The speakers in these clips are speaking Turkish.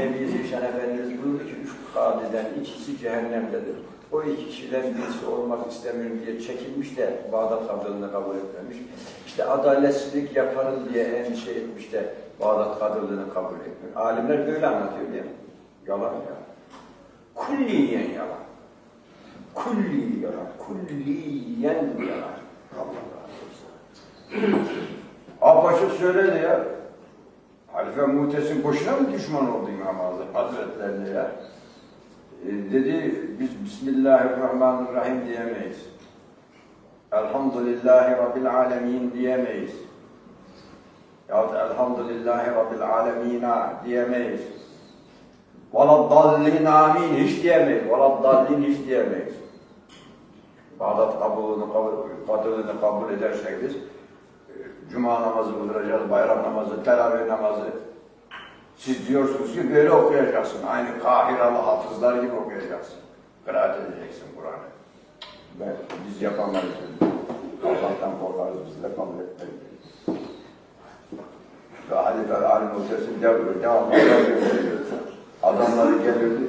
Nebi Zişan Efendimiz buyurdu ki üç kadiden ikisi cehennemdedir. O iki kişiden birisi olmak istemiyorum diye çekinmiş de Bağdat kadılığını kabul etmemiş. İşte adaletsizlik yaparım diye endişe etmiş de Bağdat kadılığını kabul etmiyor. Alimler böyle anlatıyor mi? Yalan ya. Kulliyen yalan. Kulli yalan. Kulliyen yalan. Allah olsun. Apaşık söyledi ya. Halife Muhtesim boşuna mı düşman oldu İmam Hazretlerine ya? E, dedi biz Bismillahirrahmanirrahim diyemeyiz. Elhamdülillahi Rabbil Alemin diyemeyiz. Yahut Elhamdülillahi Rabbil Alemina diyemeyiz. Veladdallin amin hiç diyemeyiz. Veladdallin hiç diyemeyiz. Bağdat kabulünü kabul, kabul edersek biz Cuma namazı kıldıracağız, bayram namazı, teravih namazı. Siz diyorsunuz ki böyle okuyacaksın. Aynı Kahiralı hafızlar gibi okuyacaksın. Kıraat edeceksin Kur'an'ı. Ben, biz yapamayız. Allah'tan korkarız, biz de kabul etmeyiz. Ve Halife Ali Muhtesim devri, devamlı Adamları gelirdi.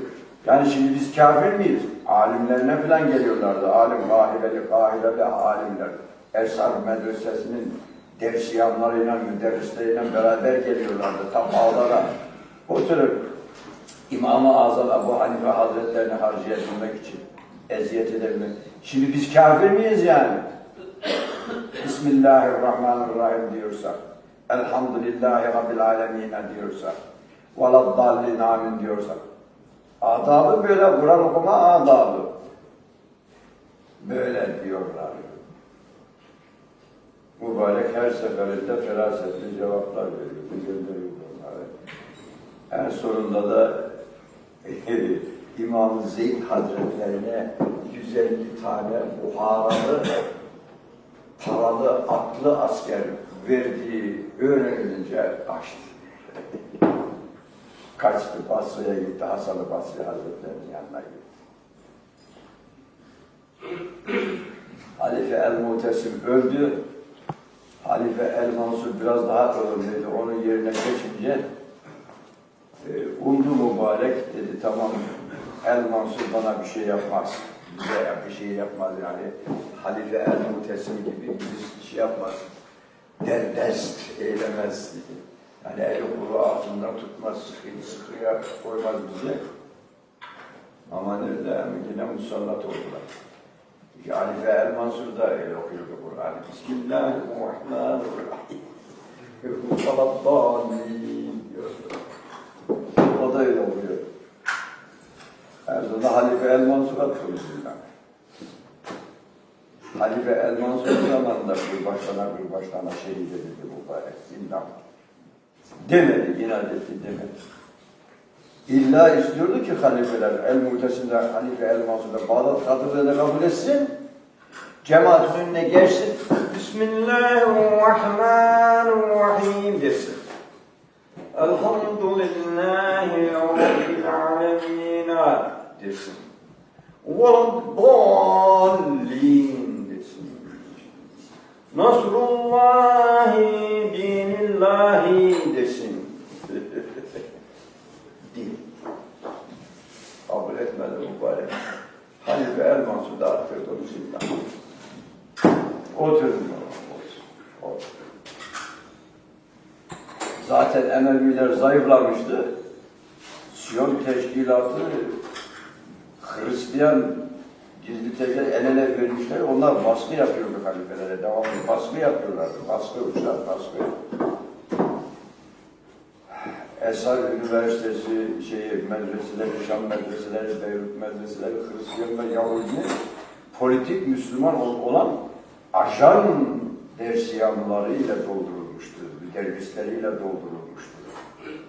Yani şimdi biz kafir miyiz? Alimlerine falan geliyorlardı. Alim, kahireli, kahireli alimler. Eshar medresesinin dersiyanlarıyla, müderrisleriyle beraber geliyorlardı. Tam ağlara oturup İmam-ı Azam Ebu Hanife Hazretlerini harcayabilmek için eziyet edebilmek. Şimdi biz kafir miyiz yani? Bismillahirrahmanirrahim diyorsak, Elhamdülillahi Rabbil Alemine diyorsak, Veladdallin amin diyorsak. Adabı böyle, Kur'an okuma adabı. Böyle diyorlar. Mübarek her seferinde ferasetli cevaplar veriyordu, gönderiyordu onları. En sonunda da İmam Zeyd Hazretlerine 150 tane Buharalı paralı atlı asker verdiği öğrenilince kaçtı. Kaçtı Basra'ya gitti, Hasan-ı Basri Hazretleri'nin yanına gitti. Halife El-Mutesim öldü. Halife El-Mansur biraz daha öldüydü. Onun yerine geçince e, umdu mübarek dedi tamam El-Mansur bana bir şey yapmaz. Bize bir şey yapmaz yani. Halife El-Mutesim gibi bir şey yapmaz. Derdest eylemez. Yani eli kuru altından tutmaz, sıkıyı sıkıya koymaz bize. Ama nerede? Yine musallat oldular. Halife El Mansur da öyle okuyordu Kur'an'ı. Bismillahirrahmanirrahim. Saladdallin diyordu. O da öyle okuyor. Zaman Halife El Mansur'a tutuyorlar. Halife El Mansur zamanında bir başlana bir başlana şehit edildi mübarek. Zindan. Demedi, inat etti demedi. İlla istiyordu ki halifeler, el-Muhtesim'de, halife el-Mansur'da Bağdat kadırlığını kabul etsin, cemaatin önüne geçsin, Bismillahirrahmanirrahim desin. Elhamdülillahi Rabbil alemin desin. Veladdallin desin. Nasrullahi dinillahi desin. Kabul etmedi mübarek. Halife El Mansur da attırdı onu zindan. Oturun. Otur. Zaten Emeviler zayıflamıştı. Siyon teşkilatı Hristiyan gizli teşkilat el ele vermişler. Onlar baskı yapıyordu halifelere. Devamlı baskı yapıyorlardı. Baskı uçlar, baskı. Esar Üniversitesi, şeyi, medreseleri, Şam medreseleri, Beyrut medreseleri, Hristiyan ve Yahudi politik Müslüman ol- olan ajan dersiyanlarıyla doldurulmuştur, dervisleriyle doldurulmuştur.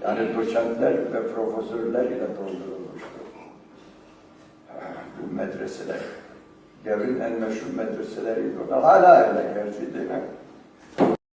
Yani doçentler ve profesörler ile doldurulmuştur. Bu medreseler, devrin en meşhur medreseleriydi onlar. Hala öyle gerçi değil?